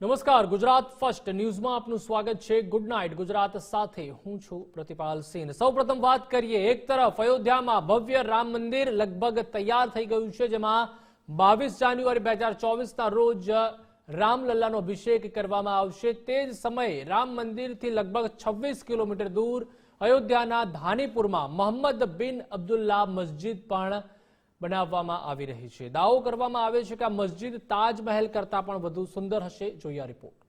નમસ્કાર, ગુજરાત ફર્સ્ટ ન્યૂઝમાં આપનું સ્વાગત છે. ગુડ નાઇટ, ગુજરાત સાથે હું છું પ્રતિપાલ સિંહ સૌપ્રથમ વાત કરીએ, એક તરફ અયોધ્યામાં ભવ્ય રામ મંદિર લગભગ તૈયાર થઈ ગયું છે, જેમાં બાવીસ જાન્યુઆરી બે હજાર ચોવીસના રોજ રામલલ્લાનો અભિષેક કરવામાં આવશે. તે જ સમયે રામ મંદિરથી લગભગ છવ્વીસ કિલોમીટર દૂર અયોધ્યાના ધાનીપુરમાં મોહમ્મદ બિન અબ્દુલ્લા મસ્જિદ પણ બનાવવામાં આવી રહી છે. દાવો કરવામાં આવે છે કે આ મસ્જિદ તાજમહેલ કરતા પણ વધુ સુંદર હશે. જોઈએ રિપોર્ટ.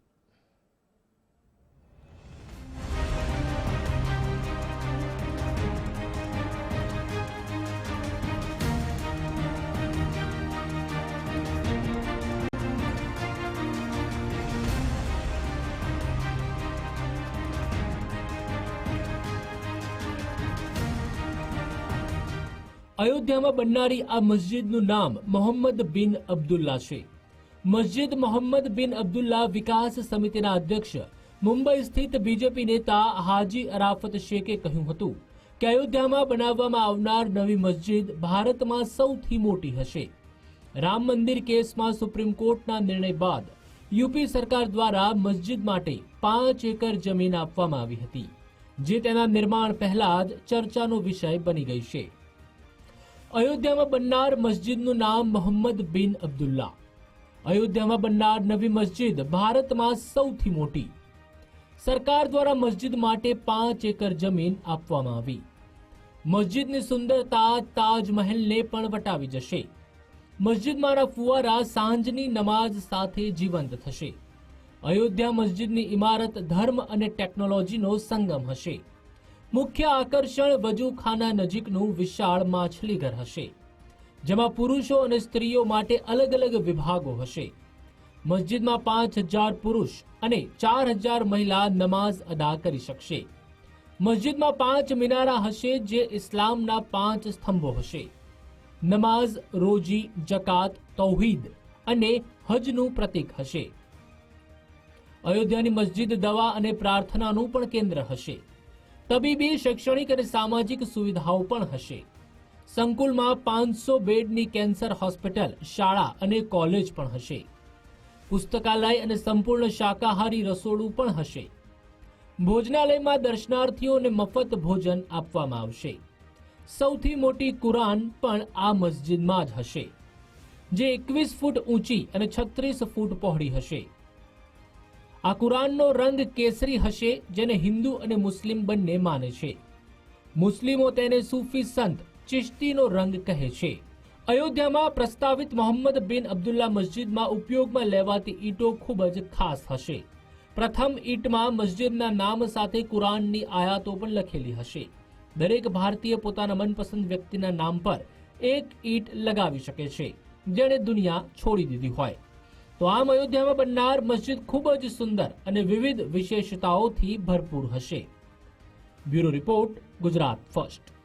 અયોધ્યામાં બનનારી આ મસ્જિદનું નામ મોહમ્મદ બિન અબ્દુલ્લા છે. મસ્જિદ મોહમ્મદ બિન અબ્દુલ્લા વિકાસ સમિતિના અધ્યક્ષ, મુંબઈ સ્થિત બીજેપી નેતા હાજી અરાફત શેખે કહ્યું હતું કે અયોધ્યામાં બનાવવામાં આવનાર નવી મસ્જિદ ભારતમાં સૌથી મોટી હશે. રામ મંદિર કેસમાં સુપ્રીમ કોર્ટના નિર્ણય બાદ યુપી સરકાર દ્વારા મસ્જિદ માટે પાંચ એકર જમીન આપવામાં આવી હતી. જે તેના નિર્માણ પહેલા જ ચર્ચાનો વિષય બની ગઈ છે. અયોધ્યામાં બનનાર મસ્જિદનું નામ મોહમ્મદ બિન અબ્દુલ્લા. અયોધ્યામાં બનનાર નવી મસ્જિદ ભારતમાં સૌથી મોટી. સરકાર દ્વારા મસ્જિદ માટે પાંચ એકર જમીન આપવામાં આવી. મસ્જિદની સુંદરતા તાજમહેલને પણ વટાવી જશે. મસ્જિદમાંના ફુવારા સાંજની નમાઝ સાથે જીવંત થશે. અયોધ્યા મસ્જિદની ઇમારત ધર્મ અને ટેકનોલોજીનો સંગમ હશે. મુખ્ય આકર્ષણ વજુખાના નજીકનું વિશાળ માછલીઘર હશે, જેમાં પુરુષો અને સ્ત્રીઓ માટે અલગ અલગ વિભાગો હશે. મસ્જિદમાં પાંચ હજાર પુરુષ અને ચાર હજાર મહિલા નમાઝ અદા કરી શકશે. મસ્જિદમાં પાંચ મિનારા હશે જે ઇસ્લામના પાંચ સ્તંભો હશે. નમાઝ, રોજી, જકાત, તૌહીદ અને હજનું પ્રતીક હશે. અયોધ્યાની મસ્જિદ દવા અને પ્રાર્થનાનું પણ કેન્દ્ર હશે. તબીબી, શૈક્ષણિક અને સામાજિક સુવિધાઓ પણ હશે. સંકુલમાં પાંચસો બેડની કેન્સર હોસ્પિટલ, શાળા અને કોલેજ પણ હશે. પુસ્તકાલય અને સંપૂર્ણ શાકાહારી રસોડું પણ હશે. ભોજનાલયમાં દર્શનાર્થીઓને મફત ભોજન આપવામાં આવશે. સૌથી મોટી કુરાન પણ આ મસ્જિદમાં જ હશે. જે એકવીસ ફૂટ ઊંચી અને છત્રીસ ફૂટ પહોળી હશે. આ કુરાનનો રંગ કેસરી હશે જેને હિન્દુ અને મુસ્લિમ બંને માને છે. મુસ્લિમો તેને સૂફી સંત ચિશ્તીનો રંગ કહે છે. અયોધ્યામાં પ્રસ્તાવિત મોહમ્મદ બિન અબ્દુલ્લા મસ્જિદમાં ઉપયોગમાં લેવાતી ઈંટો ખૂબ જ ખાસ હશે. પ્રથમ ઈંટમાં મસ્જિદના નામ સાથે કુરાનની આયાતો પણ લખેલી હશે. દરેક ભારતીય પોતાના મનપસંદ વ્યક્તિના નામ પર એક ઈંટ લગાવી શકે છે, જેણે દુનિયા છોડી દીધી હોય. તો આમ અયોધ્યામાં બનનાર મસ્જિદ ખૂબ જ સુંદર અને વિવિધ વિશેષતાઓથી ભરપૂર હશે. Bureau report Gujarat first.